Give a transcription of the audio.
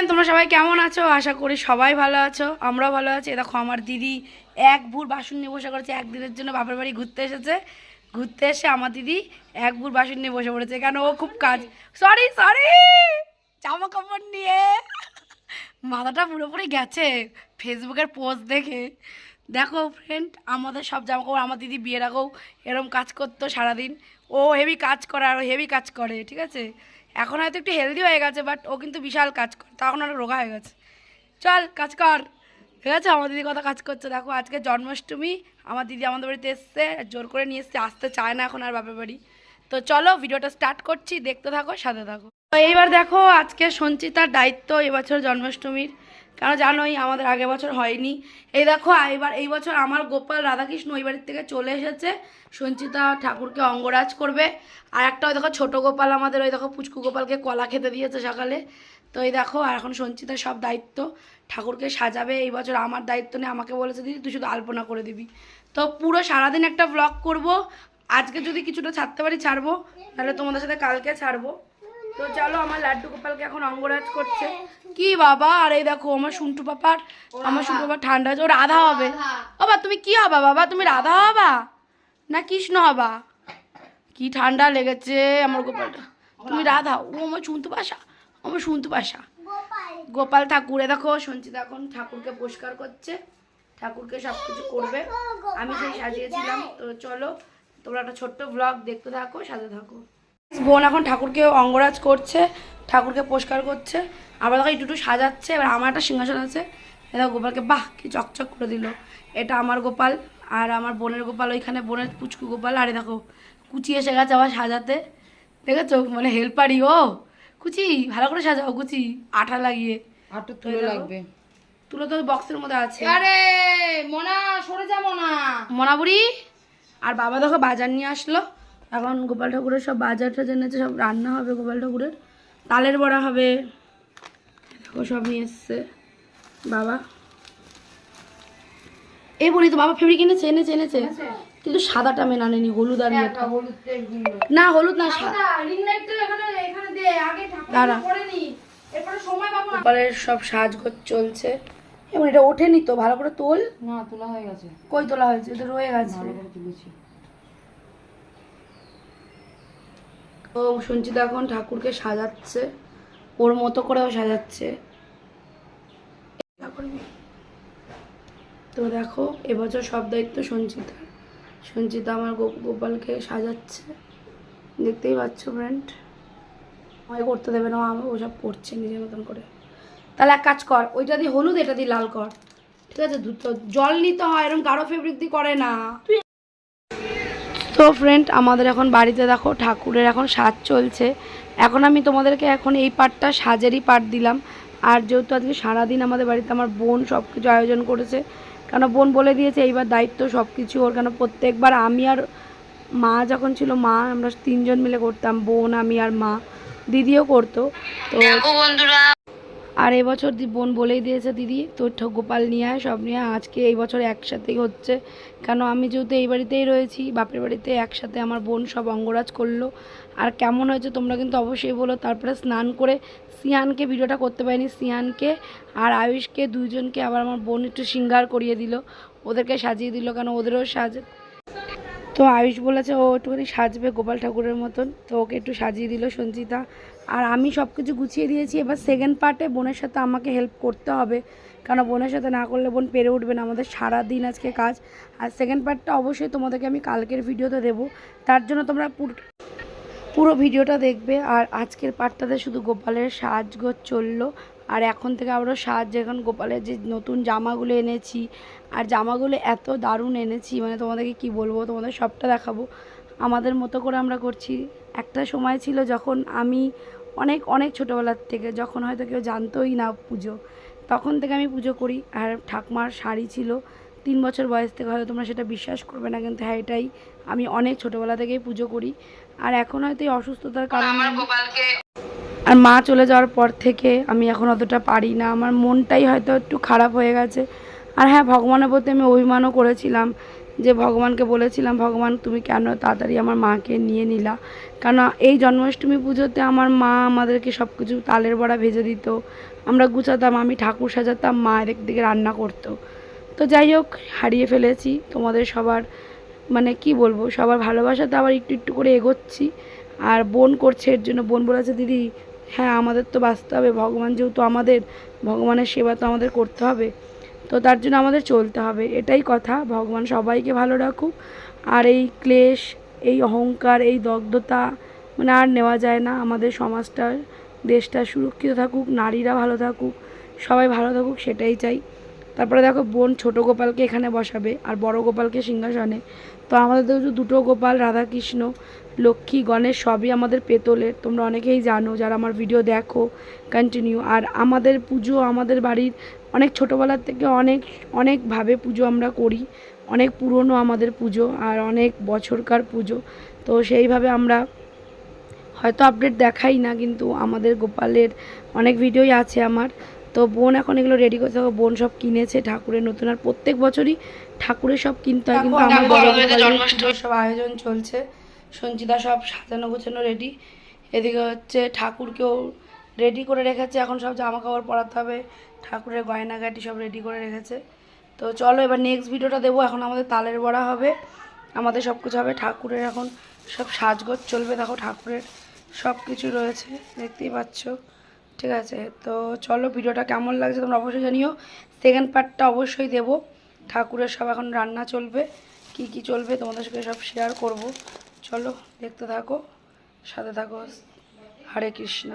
Friend তোমরা সবাই কেমন আছো? আশা করি সবাই ভালো আছো। আমরাও ভালো আছি। দেখো, আমার দিদি এক ভুর বাসন নিয়ে বসে করেছে একদিনের জন্য বাপের বাড়ি ঘুরতে এসেছে। ঘুরতে এসে আমার দিদি এক ভুর বাসন নিয়ে বসে পড়েছে। কেন? ও খুব কাজ সরি সরি জামা কাপড় নিয়ে। মাথাটা পুরোপুরি গেছে। ফেসবুকের পোস্ট দেখে। দেখো ফ্রেন্ড আমাদের সব জামা কাপড় আমার দিদি বিয়ের আগেও এরম কাজ করতো সারাদিন। ও হেভি কাজ করে আর হেভি কাজ করে, ঠিক আছে? এখন হয়তো একটু হেলদি হয়ে গেছে বাট ও কিন্তু বিশাল কাজ কর তখন অনেক রোগা হয়ে গেছে। চল, কাজ কর। ঠিক আছে? আমার দিদি কথা কাজ করছে। দেখো, আজকে জন্মাষ্টমী। আমার দিদি আমাদের বাড়িতে এসছে জোর করে নিয়ে এসছে। আসতে চায় না এখন আর বাপের বাড়ি। তো চলো, ভিডিওটা স্টার্ট করছি। দেখতে থাকো, সাথে থাকো। তো এইবার দেখো, আজকে সঞ্চিতার দায়িত্ব এবছর জন্মাষ্টমীর। কারণ জানোই আমাদের আগের বছর হয়নি। এই দেখো এবার এই বছর আমার গোপাল রাধাকৃষ্ণ ওই বাড়ির থেকে চলে এসেছে। সঞ্চিতা ঠাকুরকে অঙ্গরাজ করবে। আর একটা ওই দেখো ছোটো গোপাল আমাদের ওই দেখো পুচকু গোপালকে কলা খেতে দিয়েছে সকালে। তো এই দেখো, আর এখন সঞ্চিতার সব দায়িত্ব। ঠাকুরকে সাজাবে, এই বছর আমার দায়িত্ব নিয়ে আমাকে বলেছে, দিদি, তুই শুধু আলপনা করে দিবি। তো পুরো সারাদিন একটা ব্লগ করব। আজকে যদি কিছুটা ছাড়তে পারি ছাড়বো, তাহলে তোমাদের সাথে কালকে ছাড়বো। তো চলো আমার লাড্ডু গোপালকে এখন অঙ্গরাজ করছে। কি বাবা আর এই দেখো আমার শুন্টু পাপার আমার শুন্টু পাপার ঠান্ডা হচ্ছে ও রাধা হবে। বাবা তুমি কি হবা বাবা? তুমি রাধা হবা? না কৃষ্ণ হবা? কি ঠান্ডা লেগেছে আমার গোপালটা। তুমি রাধা ও আমার শুনতে পাশা আমার শুনতে পাশা। গোপাল ঠাকুরে দেখো সঞ্চিতা এখন ঠাকুরকে পরিষ্কার করছে। ঠাকুরকে সব কিছু করবে। আমি সেই সাজিয়েছিলাম। তো চলো তোমরা একটা ছোট্ট ব্লগ দেখতে থাকো সাথে থাকো। বোন এখন ঠাকুরকে অঙ্গরাজ করছে ঠাকুরকে পরিষ্কার করছে। আবার দেখো একটু সাজাচ্ছে এবার আমার একটা সিংহাসন আছে। এটা গোপালকে বাহ কি চকচক করে দিল। এটা আমার গোপাল আর আমার বোনের গোপাল ওইখানে বোনের পুচকু গোপাল আরে দেখো কুচি এসে গেছে আবার সাজাতে। দেখেছ? মানে হেল্পারই ও কুচি ভালো করে সাজাও কুচি আঠা লাগিয়ে। তুলো লাগবে। তুলো তো বক্সের মধ্যে আছে। আরে মোনা সরে যা মোনা। মনাবুড়ি আর বাবা দেখো বাজার নিয়ে আসলো। এখন গোপাল ঠাকুরের সব বাজার টাজার এনেছে সব রান্না হবে গোপাল ঠাকুরের। তালের বড়া হবে। দেখো সব নিয়ে এসছে বাবা। এই বলি তো বাবা ফেব্রিক এনেছে এনেছে এনেছে। কিন্তু সাদাটা মেন আনেনি হলুদ আর না হলুদ না দাঁড়া। সব সাজগোজ চলছে। এবং এটা ওঠেনি তো ভালো করে তোল। না তোলা হয়ে গেছে। কই তোলা হয়েছে? এটা রয়ে গেছে। তুলেছি সঞ্চিতা এখন ঠাকুরকে সাজাচ্ছে। ওর মতো করেও সাজাচ্ছে। তো দেখো, এবছর সব দায়িত্ব সঞ্চিতা সঞ্চিতা আমার গোপালকে সাজাচ্ছে। দেখতেই পাচ্ছ ফ্রেন্ড আমাকে করতে দেবে না, ও আমার ওসব করছে নিজের মতন করে। তাহলে এক কাজ কর, ওইটা দিয়ে হলুদ, এটা দিয়ে লাল কর। ঠিক আছে জল নিতে হয় এরকম গাঢ় ফেব্রিক দিয়ে করে না। তো ফ্রেন্ড আমাদের এখন বাড়িতে দেখো ঠাকুরের এখন সাজ চলছে। এখন আমি তোমাদেরকে এখন এই পার্টটা সাজেরই পার্ট দিলাম। আর যেহেতু আজকে সারাদিন আমাদের বাড়িতে আমার বোন সব কিছু আয়োজন করেছে, কেন বোন বলে দিয়েছে, এইবার দায়িত্ব সব কিছু ওর, কেন প্রত্যেকবার আমি আর মা যখন ছিল, মা আমরা তিনজন মিলে করতাম, বোন, আমি আর মা। দিদিও করতো, তো আর এবছর দি বোন বলেই দিয়েছে, দিদি, তোর গোপাল নিয়ে আয়, সব নিয়ে আজকে এই বছর একসাথেই হচ্ছে। কেন, আমি যেহেতু এই বাড়িতেই রয়েছি, বাপের বাড়িতে একসাথে আমার বোন সব অঙ্গরাজ করল। আর কেমন হয়েছে তোমরা কিন্তু অবশ্যই বলো। তারপরে স্নান করে সিয়ানকে, ভিডিওটা করতে পারিনি, সিয়ানকে আর আয়ুষকে, দুইজনকে আবার আমার বোন একটু সিঙ্গার করিয়ে দিল। ওদেরকে সাজিয়ে দিল, কেন ওদেরও সাজ তো আয়ুষ বলেছে, ও একটুখানি সাজবে গোপাল ঠাকুরের মতন। তো ওকে একটু সাজিয়ে দিল সঞ্চিতা। আর আমি সব কিছু গুছিয়ে দিয়েছি। এবার সেকেন্ড পার্টে বোনের সাথে আমাকে হেল্প করতে হবে। কারণ বোনের সাথে না করলে বোন পেরে উঠবে না। আমাদের সারা দিন আজকে কাজ। আর সেকেন্ড পার্টটা অবশ্যই তোমাদেরকে আমি কালকের ভিডিওতে দেবো। তার জন্য তোমরা পুরো ভিডিওটা দেখবে। আর আজকের পার্টটাতে শুধু গোপালের সাজগোজ চলল। আর এখন থেকে আবারও সাজ এখন গোপালের যে নতুন জামাগুলো এনেছি। আর জামাগুলো এত দারুণ এনেছি। মানে তোমাদেরকে কি বলব? তোমাদের সবটা দেখাবো। আমাদের মতো করে আমরা করছি। একটা সময় ছিল যখন আমি অনেক অনেক ছোটোবেলার থেকে যখন হয়তো কেউ জানতোই না পুজো তখন থেকে আমি পুজো করি। আর ঠাকুমার শাড়ি ছিল তিন বছর বয়স থেকে হয়তো তোমরা সেটা বিশ্বাস করবে না কিন্তু হ্যাঁ এটাই আমি অনেক ছোটোবেলা থেকেই পুজো করি। আর এখন হয়তো এই অসুস্থতার কারণে আর মা চলে যাওয়ার পর থেকে আমি এখন অতটা পারি না। আমার মনটাই হয়তো একটু খারাপ হয়ে গেছে। আর হ্যাঁ ভগবানের প্রতি আমি অভিমানও করেছিলাম। যে ভগবানকে বলেছিলাম, ভগবান, তুমি কেন তাড়াতাড়ি আমার মাকে নিয়ে নিলা? কেন এই জন্মাষ্টমী পুজোতে আমার মা আমাদেরকে সব কিছু তালের বড়া ভেজে দিত। আমরা গুছাতাম, আমি ঠাকুর সাজাতাম, মা এদিক দিকে রান্না করতো। তো যাই হোক, হারিয়ে ফেলেছি। তোমাদের সবার মানে কি বলব, সবার ভালোবাসাতে আবার একটু একটু করে এগোচ্ছি। আর বোন করছে, এর জন্য বোন বলেছে, দিদি হ্যাঁ আমাদের তো বাঁচতে হবে। ভগবান যেহেতু আমাদের, ভগবানের সেবা তো আমাদের করতে হবে। তো তার জন্য আমাদের চলতে হবে, এটাই কথা। ভগবান সবাইকে ভালো রাখুক। আর এই ক্লেশ, এই অহংকার, এই দগ্ধতা মানে আর নেওয়া যায় না। আমাদের সমাজটা, দেশটা সুরক্ষিত থাকুক, নারীরা ভালো থাকুক, সবাই ভালো থাকুক, সেটাই চাই। তারপরে দেখো বোন ছোট গোপালকে এখানে বসাবে আর বড় গোপালকে সিংহাসনে। তো আমাদের তো দুটো গোপাল, রাধাকৃষ্ণ, লক্ষ্মী, গণেশ সবই আমাদের পেতলের তোমরা অনেকেই জানো, যারা আমার ভিডিও দেখো কন্টিনিউ আর আমাদের পুজো আমাদের বাড়ির অনেক ছোটোবেলার থেকে অনেক, অনেকভাবে পুজো আমরা করি। অনেক পুরনো আমাদের পুজো আর অনেক বছরকার পুজো। তো সেইভাবে আমরা হয়তো আপডেট দেখাই না, কিন্তু আমাদের গোপালের অনেক ভিডিওই আছে আমার। তো বোন এখন এগুলো রেডি করতে হবে বোন সব কিনেছে ঠাকুরের নতুন আর প্রত্যেক বছরই ঠাকুরের সব কিনতে হয় কিন্তু আমার জন্মাষ্টমীর সব আয়োজন চলছে। সঞ্চিতা সব সাজানো গোছানো রেডি এদিকে হচ্ছে ঠাকুরকেও রেডি করে রেখেছে। এখন সব জামা কাপড় পরাতে হবে। ঠাকুরের গয়নাগাটি সব রেডি করে রেখেছে। তো চলো এবার নেক্সট ভিডিওটা দেবো। এখন আমাদের তালের বড়া হবে। আমাদের সব কিছু হবে ঠাকুরের এখন সব সাজগোজ চলবে। দেখো ঠাকুরের সব কিছু রয়েছে। দেখতেই পাচ্ছ। ঠিক আছে? তো চলো ভিডিওটা কেমন লাগছে তোমরা অবশ্যই জানিও। সেকেন্ড পার্টটা অবশ্যই দেব। ঠাকুরের সব এখন রান্না চলবে। কি কি চলবে তোমাদের সঙ্গে সব শেয়ার করব। চলো দেখতে থাকো, সাথে থাকো। হরে কৃষ্ণ।